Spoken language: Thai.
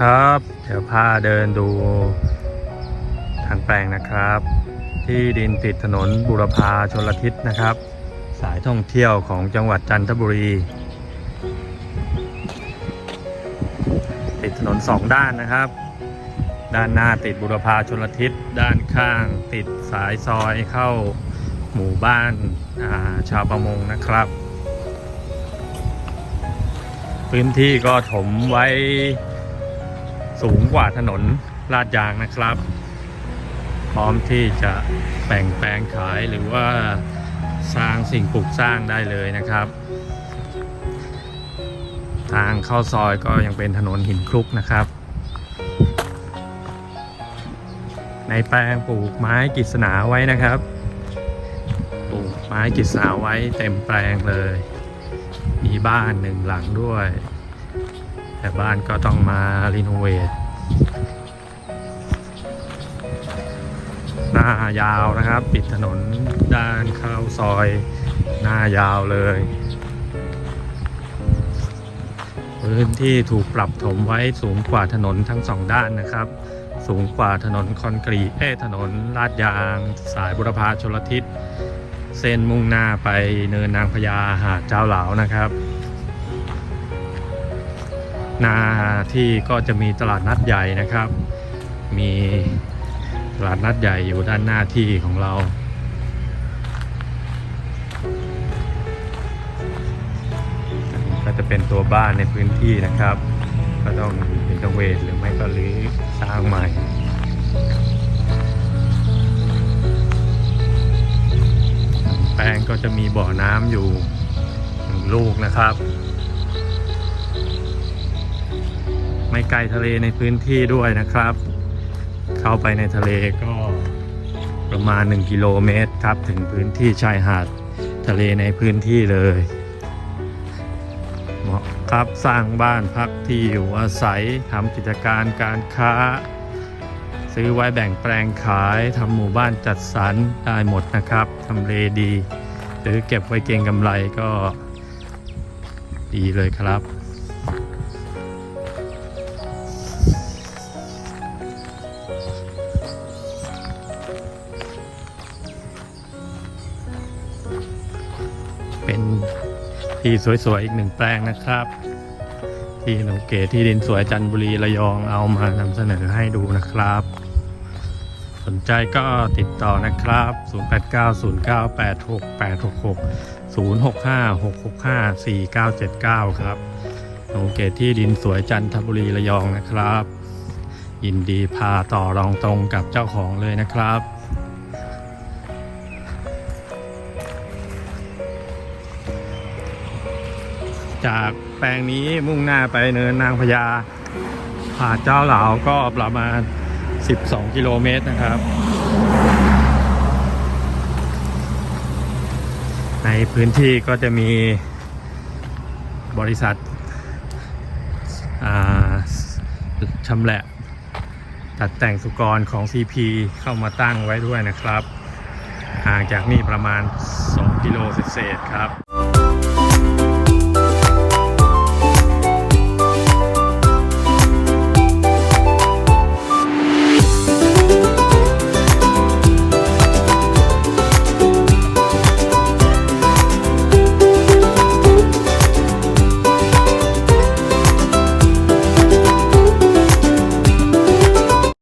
ครับ เดี๋ยวพาเดินดูทางแปลงนะครับ ที่ดินติดถนนบุรพาชนลทิศนะครับ สายท่องเที่ยวของจังหวัดจันทบุรี ติดถนนสองด้านนะครับ ด้านหน้าติดบุรพาชนลทิศด้านข้างติดสายซอยเข้าหมู่บ้านาชาวประมงนะครับ พื้นที่ก็ถมไว้ สูงกว่าถนนลาดยางนะครับ พร้อมที่จะแบ่งแปลงขายหรือว่าสร้างสิ่งปลูกสร้างได้เลยนะครับ ทางเข้าซอยก็ยังเป็นถนนหินคลุกนะครับ ในแปลงปลูกไม้กฤษณาไว้นะครับ ปลูกไม้กฤษณาไว้เต็มแปลงเลย มีบ้านหนึ่งหลังด้วย แต่บ้านก็ต้องมารีโนเวทหน้ายาวนะครับ ปิดถนนด้านเข้าซอย หน้ายาวเลย พื้นที่ถูกปรับถมไว้สูงกว่าถนนทั้งสองด้านนะครับ สูงกว่าถนนคอนกรีตเอ้ถนนลาดยาง สายบุรพาชลทิศ เส้นมุ่งหน้าไปเนินนางพญาหาดเจ้าเหลานะครับ หน้าที่ก็จะมีตลาดนัดใหญ่นะครับ มีตลาดนัดใหญ่อยู่ด้านหน้าที่ของเรา ก็จะเป็นตัวบ้านในพื้นที่นะครับ ก็ต้องรีโนเวทหรือไม่ก็รื้อสร้างใหม่แปลงก็จะมีบ่อน้ำอยู่หนึ่งลูกนะครับ ไม่ไกลทะเลในพื้นที่ด้วยนะครับ เข้าไปในทะเลก็ประมาณ 1 กิโลเมตรครับ ถึงพื้นที่ชายหาดทะเลในพื้นที่เลยเหมาะครับสร้างบ้านพักที่อยู่อาศัยทำกิจการการค้า ซื้อไว้แบ่งแปลงขายทำหมู่บ้านจัดสรรได้หมดนะครับทำเลดี หรือเก็บไว้เก็งกำไรก็ดีเลยครับ เป็นที่สวยๆอีกหนึ่งแปลงนะครับ ที่หนูเก๋ที่ดินสวยจันทบุรีระยองเอามานำเสนอให้ดูนะครับ สนใจก็ติดต่อนะครับ 0890986866 0656654979 ครับหนูเก๋ที่ดินสวยจันทบุรีระยองนะครับ ยินดีพาต่อรองตรงกับเจ้าของเลยนะครับ จากแปลงนี้มุ่งหน้าไปเนินนางพญาหาดเจ้าเหลาก็ประมาณ 12 กิโลเมตรนะครับ ในพื้นที่ก็จะมีบริษัทชำแหละตัดแต่งสุกรของ CP เข้ามาตั้งไว้ด้วยนะครับ ห่างจากนี่ประมาณ 2 กิโลเศษครับ